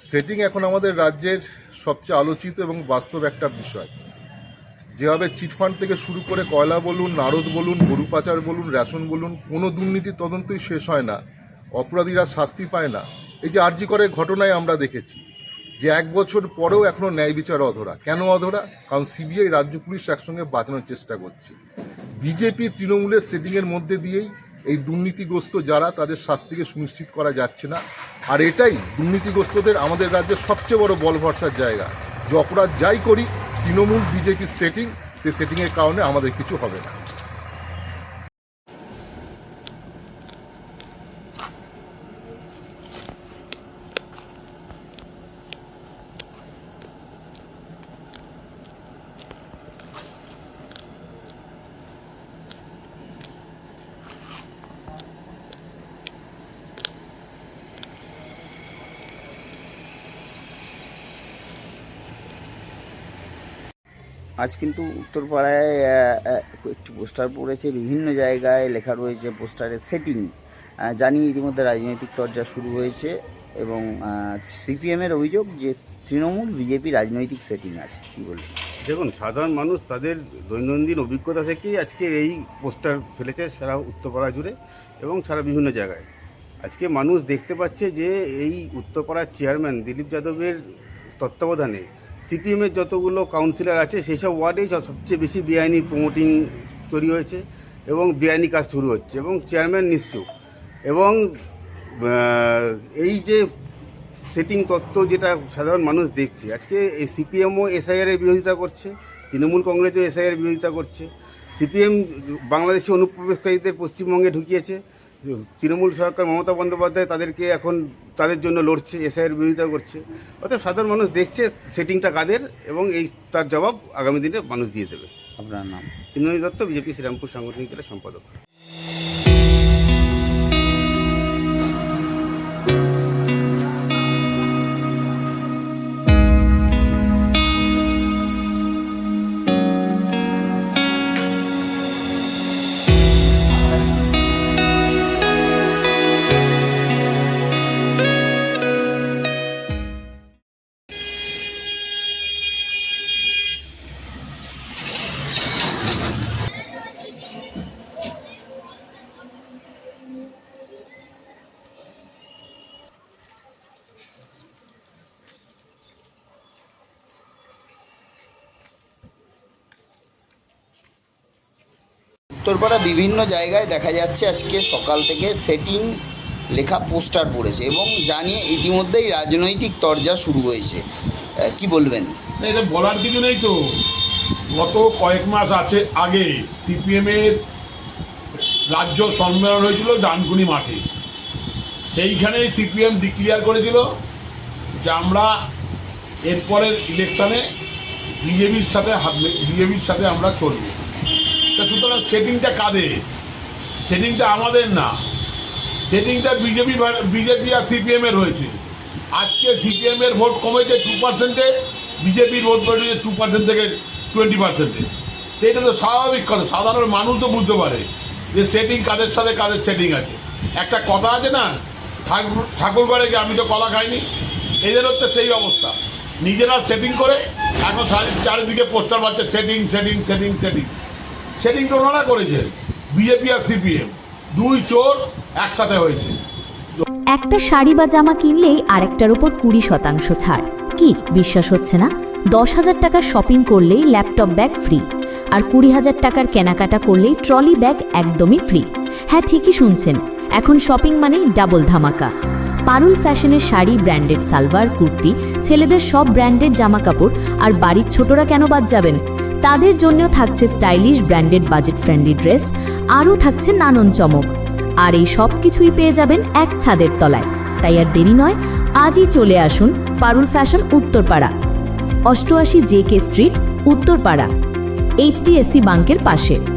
Setting এখন আমাদের রাজ্যের সবচেয়ে আলোচিত এবং বাস্তব একটা বিষয়। যেভাবে চিটফান্ড থেকে শুরু করে কয়লা বলুন, নারদ বলুন, গরু পাচার বলুন, রেশন বলুন, কোনো দুর্নীতি তদন্তই শেষ হয় না। অপরাধীরা শাস্তি পায় না। এই যে আরজি করে ঘটনায় আমরা দেখেছি যে এক বছর পরেও এখনও ন্যায় বিচার অধরা। কেন অধরা? কারণ সিবিআই, রাজ্য পুলিশ একসঙ্গে বাঁচানোর চেষ্টা করছে। বিজেপি, তৃণমূলের সেটিংয়ের মধ্যে দিয়েই এই দুর্নীতিগ্রস্ত যারা, তাদের শাস্তিকে সুনিশ্চিত করা যাচ্ছে না। আর এটাই দুর্নীতিগ্রস্তদের আমাদের রাজ্যের সবচেয়ে বড় বল ভরসার জায়গা। যে অপরাধ যাই করি, তৃণমূল, বিজেপির সেটিং সেই সেটিংয়ের কারণে আমাদের কিছু হবে না। আজ কিন্তু উত্তরপাড়ায় একটি পোস্টার পড়েছে, বিভিন্ন জায়গায় লেখা রয়েছে পোস্টারের সেটিং জানি ইতিমধ্যে রাজনৈতিক চর্চা শুরু হয়েছে এবং সিপিএমের অভিযোগ যে তৃণমূল, বিজেপি রাজনৈতিক সেটিং আছে। কি বলবেন? দেখুন, সাধারণ মানুষ তাদের দৈনন্দিন অভিজ্ঞতা থেকেই আজকে এই পোস্টার ফেলেছে সারা উত্তরপাড়া জুড়ে এবং সারা বিভিন্ন জায়গায়। আজকে মানুষ দেখতে পাচ্ছে যে এই উত্তরপাড়ার চেয়ারম্যান দিলীপ যাদবের তত্ত্বাবধানে সিপিএমের যতগুলো কাউন্সিলর আছে সেই সব ওয়ার্ডেই সবচেয়ে বেশি বেআইনি প্রমোটিং তৈরি হয়েছে এবং বেআইনি কাজ শুরু হচ্ছে এবং চেয়ারম্যান নিশ্চুপ। এবং এই যে সেটিং তত্ত্ব যেটা সাধারণ মানুষ দেখছে, আজকে এই সিপিএমও এসআইআর এর বিরোধিতা করছে, তৃণমূল কংগ্রেসও এসআইআর বিরোধিতা করছে। সিপিএম বাংলাদেশে অনুপ্রবেশকারীদের পশ্চিমবঙ্গে ঢুকিয়েছে তৃণমূল সরকার মমতা বন্দ্যোপাধ্যায় তাদেরকে এখন তাদের জন্য লড়ছে এসআইয়ের বিরোধিতা করছে। অর্থাৎ সাধারণ মানুষ দেখছে সেটিংটা কাদের এবং এই তার জবাব আগামী দিনে মানুষ দিয়ে দেবে। আপনার নাম? ইন্দ্রনীল দত্ত বিজেপি শ্রীরামপুর সাংগঠনিক জেলা সম্পাদক। উত্তরপাড়া বিভিন্ন জায়গায় দেখা যাচ্ছে আজকে সকাল থেকে সেটিং লেখা পোস্টার পড়েছে এবং জানিয়ে ইতিমধ্যেই রাজনৈতিক তরজা শুরু হয়েছে। কি বলবেন? না, এটা বলার কিছু নেই তো। গত কয়েক মাস আছে আগে সিপিএমের রাজ্য সম্মেলন হয়েছিল ডানকুনি মাঠে। সেইখানে সিপিএম ডিক্লিয়ার করেছিল যে আমরা এরপরের ইলেকশানে বিজেপির সাথে হাত বিজেপির সাথে আমরা চলব। তা সুতরাং সেটিংটা কাদের? সেটিংটা আমাদের না। সেটিংটা বিজেপি বিজেপি আর সিপিএমের হয়েছে। আজকে সিপিএমের ভোট কমেছে টু পার্সেন্টে বিজেপির ভোট বেড়েছে টু পার্সেন্ট থেকে টোয়েন্টি পার্সেন্টে এটা তো স্বাভাবিক কথা, সাধারণ মানুষও বুঝতে পারে যে সেটিং কাদের সাথে কাদের সেটিং আছে। একটা কথা আছে না, ঠাকুর ঠাকুর ঘরে গিয়ে আমি তো কলা খাইনি, এদের হচ্ছে সেই অবস্থা। নিজেরা সেটিং করে, এখন চারিদিকে পোস্টার মারছে setting setting setting setting setting তো ওনারা করেছে বিজেপি আর সিপিএম দুই চোর একসাথে হয়েছে। একটা শাড়ি বা জামা কিনলেই আরেকটার উপর কুড়ি শতাংশ ছাড়। কি, বিশ্বাস হচ্ছে না? দশ হাজার টাকার শপিং করলেই ল্যাপটপ ব্যাগ ফ্রি আর কুড়ি হাজার টাকার কেনাকাটা করলেই ট্রলি ব্যাগ একদমই ফ্রি হ্যাঁ ঠিকই শুনছেন। এখন শপিং মানেই ডাবল ধামাকা। পারুল ফ্যাশনের শাড়ি ব্র্যান্ডেড সালভার কুর্তি, ছেলেদের সব ব্র্যান্ডেড জামাকাপড়, আর বাড়ির ছোটরা কেন বাদ যাবেন? তাদের জন্য থাকছে stylish, branded budget friendly dress, আরও থাকছে নানন চমক। আর এই সব কিছুই পেয়ে যাবেন এক ছাদের তলায়। তাই আর দেরি নয়, আজই চলে আসুন পারুল ফ্যাশন উত্তরপাড়া। অষ্টআশি J K street, Uttarpara, HDFC ব্যাংকের পাশে।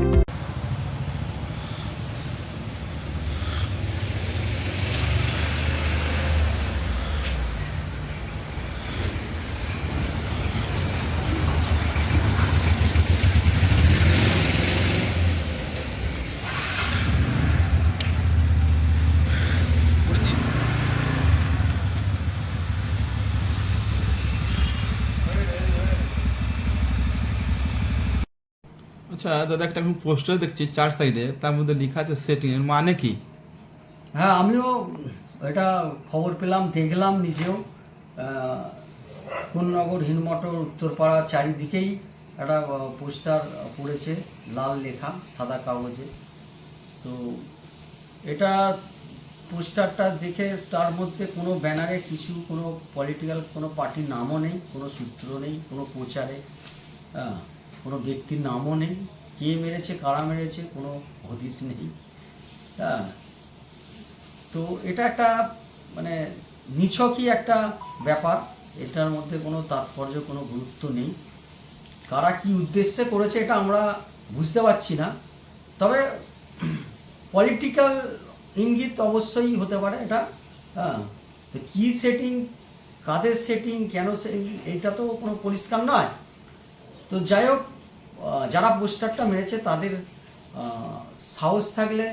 আচ্ছা দাদা একটা আমি পোস্টার দেখছি চার সাইডে তার মধ্যে লেখা আছে সেটিং এর মানে কি? হ্যাঁ আমিও এটা খবর পেলাম দেখলাম নিজেও। কোন্নগর হিনমটর উত্তরপাড়া চারিদিকেই একটা পোস্টার পড়েছে লাল লেখা সাদা কাগজে। তো এটা পোস্টারটা দেখে তার মধ্যে কোনো ব্যানারে কিছু কোনো পলিটিক্যাল কোনো পার্টির নামও নেই কোনো সূত্র নেই কোনো প্রচারে। হ্যাঁ, কোনো ব্যক্তির নামও নেই, কে মেরেছে, কারা মেরেছে, কোনো হদিস নেই। হ্যাঁ। তো এটা একটা মানে নিছকই একটা ব্যাপার, এটার মধ্যে কোনো তাৎপর্য, কোনো গুরুত্ব নেই। কারা কি উদ্দেশ্যে করেছে এটা আমরা বুঝতে পারছি না। তবে পলিটিক্যাল ইঙ্গিত অবশ্যই হতে পারে এটা হ্যাঁ। তো কী সেটিং, কাদের সেটিং, কেন সেটিং এটা তো কোনো পরিষ্কার নয়। তো যাই হোক যারা পোস্টারটা মেরেছে তাদের সাহস থাকলে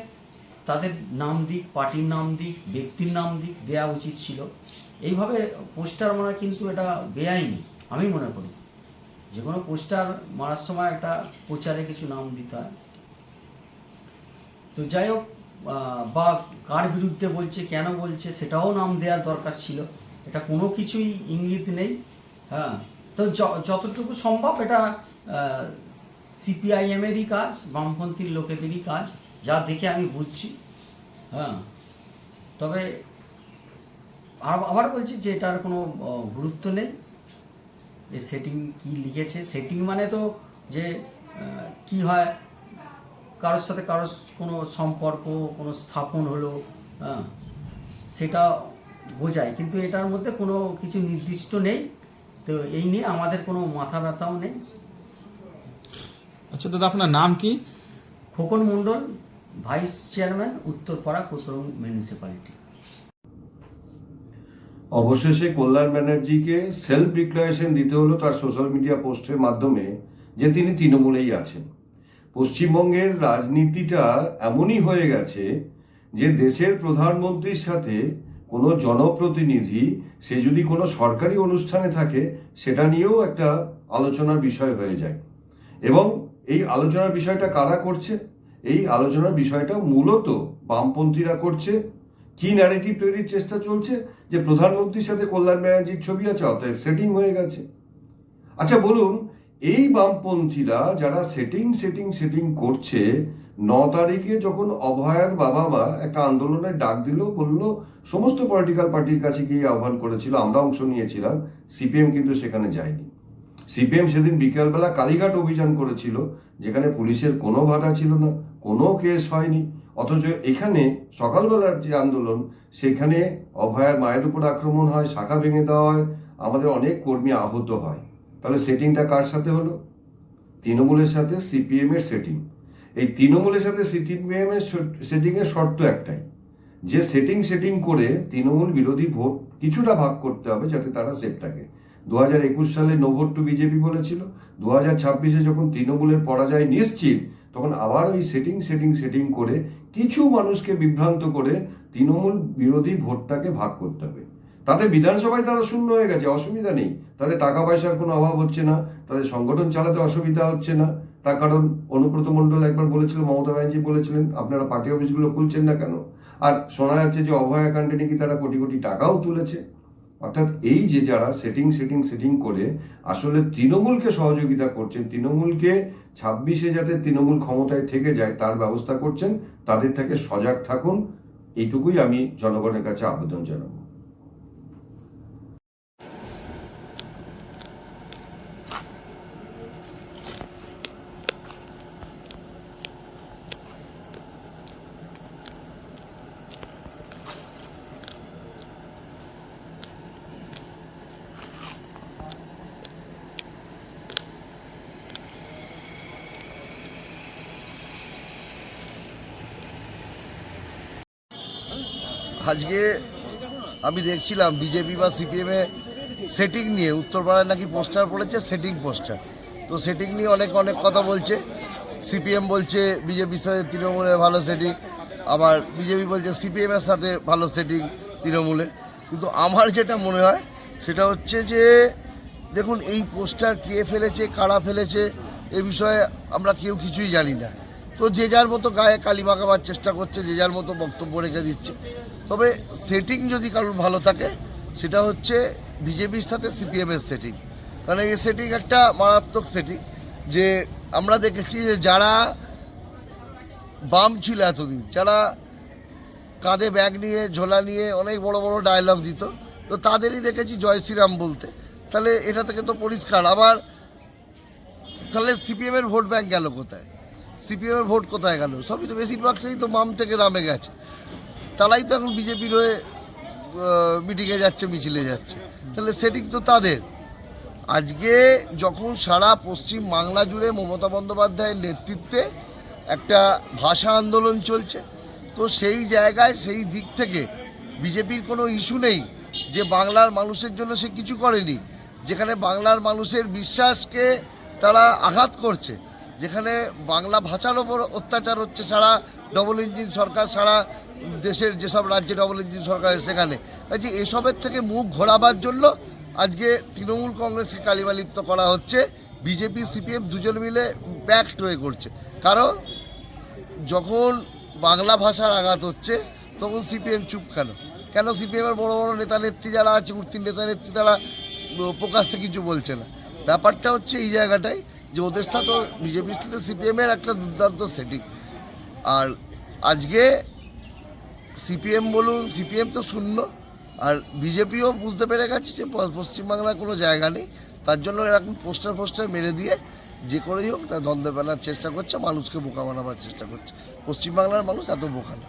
তাদের নাম দিক, পার্টির নাম দিক, ব্যক্তির নাম দিক দেওয়া উচিত ছিল। এইভাবে পোস্টার মারা কিন্তু এটা বেআইনি, আমি মনে করি। যে কোনো পোস্টার মারার সময় একটা প্রচারে কিছু নাম দিতে হয়। তো যাই হোক বা কার বিরুদ্ধে বলছে, কেন বলছে, সেটাও নাম দেওয়ার দরকার ছিল। এটা কোনো কিছুই ইঙ্গিত নেই হ্যাঁ। তো যতটুকু সম্ভব এটা সিপিআইএমেরই কাজ, বামপন্থীর লোকেদেরই কাজ, যা দেখে আমি বুঝছি। হ্যাঁ। তবে আবার বলছি যে এটার কোনো গুরুত্ব নেই। এই সেটিং কি লিখেছে? সেটিং মানে তো যে কি হয়, কারোর সাথে কারোর কোনো সম্পর্ক, কোনো স্থাপন হলো হ্যাঁ সেটা বোঝায়। কিন্তু এটার মধ্যে কোনো কিছু নির্দিষ্ট নেই। তো এই নিয়ে আমাদের কোনো মাথা ব্যথাও নেই। আচ্ছা দাদা আপনার নাম কি? Khokon Mondal vice chairman Uttarpara Kotrung municipality. অবশেষে কল্যাণ ব্যানার্জিকে সেলফ ডিক্লারেশন দিতে হলো তার সোশ্যাল মিডিয়া পোস্টের মাধ্যমে যে তিনি তৃণমূলেই আছেন। পশ্চিমবঙ্গের রাজনীতিটা এমনই হয়ে গেছে যে দেশের প্রধানমন্ত্রীর সাথে কোনো জনপ্রতিনিধি, সে যদি কোনো সরকারি অনুষ্ঠানে থাকে, সেটা নিয়েও একটা আলোচনার বিষয় হয়ে যায়। এবং এই আলোচনার বিষয়টা কারা করছে? এই আলোচনার বিষয়টা মূলত বামপন্থীরা করছে। কি ন্যারেটিভ তৈরির চেষ্টা চলছে? যে প্রধানমন্ত্রীর সাথে কল্যাণ ব্যানার্জির ছবি আছে, অতএব সেটিং হয়ে গেছে। আচ্ছা বলুন, এই বামপন্থীরা যারা সেটিং সেটিং সেটিং করছে ন তারিখে যখন অভয়ার বাবা মা একটা আন্দোলনের ডাক দিল, বলল, সমস্ত পলিটিক্যাল পার্টির কাছে গিয়ে আহ্বান করেছিল? আমরা অংশ নিয়েছিলাম। সিপিএম কিন্তু সেখানে যায়নি। সিপিএম সেদিন বিকেলবেলা কালীঘাট অভিযান করেছিল, যেখানে পুলিশের কোনো বাধা ছিল না, কোনো কেস হয়নি। অথচ এখানে সকালবেলার যে আন্দোলন, সেখানে অভয়ার মায়ের উপর আক্রমণ হয়, শাখা ভেঙে দেওয়া হয়, আমাদের অনেক কর্মী আহত হয়। তাহলে সেটিংটা কার সাথে হলো? তৃণমূলের সাথে সিপিএম এর সেটিং এই তৃণমূলের সাথে সিপিএম এর সেটিং এর শর্ত একটাই। যে সেটিং সেটিং করে তৃণমূল বিরোধী ভোট কিছুটা ভাগ করতে হবে যাতে তারা সেফ থাকে। দু হাজার একুশ সালে নো ভোট টু বিজেপি বলেছিল। দু হাজার ছাব্বিশে যখন তৃণমূলের পরাজয় নিশ্চিত, তখন আবার ওই সেটিং সেটিং সেটিং করে কিছু মানুষকে বিভ্রান্ত করে তৃণমূল বিরোধী ভোটটাকে ভাগ করতে হবে। তাদের বিধানসভায় তারা শূন্য হয়ে গেছে, অসুবিধা নেই। তাদের টাকা পয়সার কোনো অভাব হচ্ছে না। তাদের সংগঠন চালাতে অসুবিধা হচ্ছে না। তার কারণ অনুব্রত মণ্ডল একবার বলেছিল, মমতা ব্যানার্জি বলেছিলেন, আপনারা পার্টি অফিসগুলো খুলছেন না কেন? আর শোনা যাচ্ছে যে অভয়া কাণ্ডে নাকি তারা কোটি কোটি টাকাও তুলেছে। অর্থাৎ এই যে যারা সেটিং সেটিং সেটিং করে, আসলে তৃণমূলকে সহযোগিতা করছেন, তৃণমূলকে ছাব্বিশে যাতে তৃণমূল ক্ষমতায় থেকে যায়, তার ব্যবস্থা করছেন, তাদের থেকে সজাগ থাকুন। এইটুকুই আমি জনগণের কাছে আবেদন জানাব। আজকে আমি দেখছিলাম বিজেপি বা সিপিএমে সেটিং নিয়ে, উত্তরপাড়ায় নাকি পোস্টার পড়েছে সেটিং পোস্টার তো সেটিং নিয়ে অনেক অনেক কথা বলছে। সিপিএম বলছে বিজেপির সাথে তৃণমূলের ভালো সেটিং আবার বিজেপি বলছে সিপিএমের সাথে ভালো সেটিং তৃণমূলের কিন্তু আমার যেটা মনে হয়, সেটা হচ্ছে যে, দেখুন, এই পোস্টার কে ফেলেছে, কারা ফেলেছে, এ বিষয়ে আমরা কেউ কিছুই জানি না। তো যে যার মতো গায়ে কালি মাখাবার চেষ্টা করছে, যে যার মতো বক্তব্য রেখে দিচ্ছে তবে সেটিং যদি কারোর ভালো থাকে, সেটা হচ্ছে বিজেপির সাথে সিপিএমের সেটিং কারণ এই সেটিং একটা মারাত্মক সেটিং যে আমরা দেখেছি যে যারা বাম ছিল এতদিন, যারা কাঁধে ব্যাগ নিয়ে, ঝোলা নিয়ে অনেক বড় বড় ডায়লগ দিত, তো তাদেরই দেখেছি জয় শ্রীরাম বলতে। তাহলে এটা থেকে তো পরিষ্কার। আবার তাহলে সিপিএমের ভোট ব্যাংক গেল কোথায়? সিপিএমের ভোট কোথায় গেল? সবই তো বেশিরভাগটাই তো বাম থেকে রামে গেছে। তারাই তো এখন বিজেপির হয়ে মিটিংয়ে যাচ্ছে, মিছিলে যাচ্ছে। তাহলে সেটিং তো তাদের। আজকে যখন সারা পশ্চিম বাংলা জুড়ে মমতা বন্দ্যোপাধ্যায়ের নেতৃত্বে একটা ভাষা আন্দোলন চলছে, তো সেই জায়গায়, সেই দিক থেকে বিজেপির কোনো ইস্যু নেই যে বাংলার মানুষের জন্য সে কিছু করেনি, যেখানে বাংলার মানুষের বিশ্বাসকে তারা আঘাত করছে, যেখানে বাংলা ভাষার ওপর অত্যাচার হচ্ছে সারা ডবল ইঞ্জিন সরকার সারা দেশের যেসব রাজ্যে ইঞ্জিন সরকার সেখানে। কাজে এসবের থেকে মুখ ঘোরাবার জন্য আজকে তৃণমূল কংগ্রেসকে কালিমালিপ্ত করা হচ্ছে, বিজেপি, সিপিএম দুজন মিলে প্যাক্ট হয়ে করছে। কারণ যখন বাংলা ভাষার আঘাত হচ্ছে, তখন সিপিএম চুপ কেন? কেন সিপিএমের বড় বড় নেতা নেত্রী যারা আছে উত্তীর্ণ নেতা নেত্রী তারা প্রকাশ্যে কিছু বলছে না। ব্যাপারটা হচ্ছে এই জায়গাটাই যে ওদের সাথে বিজেপির সাথে সিপিএমের একটা দুর্দান্ত সেটিং আর আজকে সিপিএম বলুন, সিপিএম তো শূন্য, আর বিজেপিও বুঝতে পেরে গেছে যে পশ্চিমবাংলার কোনো জায়গা নেই। তার জন্য এরকম পোস্টার ফোস্টার মেরে দিয়ে যে করেই হোক তা দ্বন্দ্ব ফেলার চেষ্টা করছে, মানুষকে বোকা বানাবার চেষ্টা করছে। পশ্চিমবাংলার মানুষ এত বোকা না।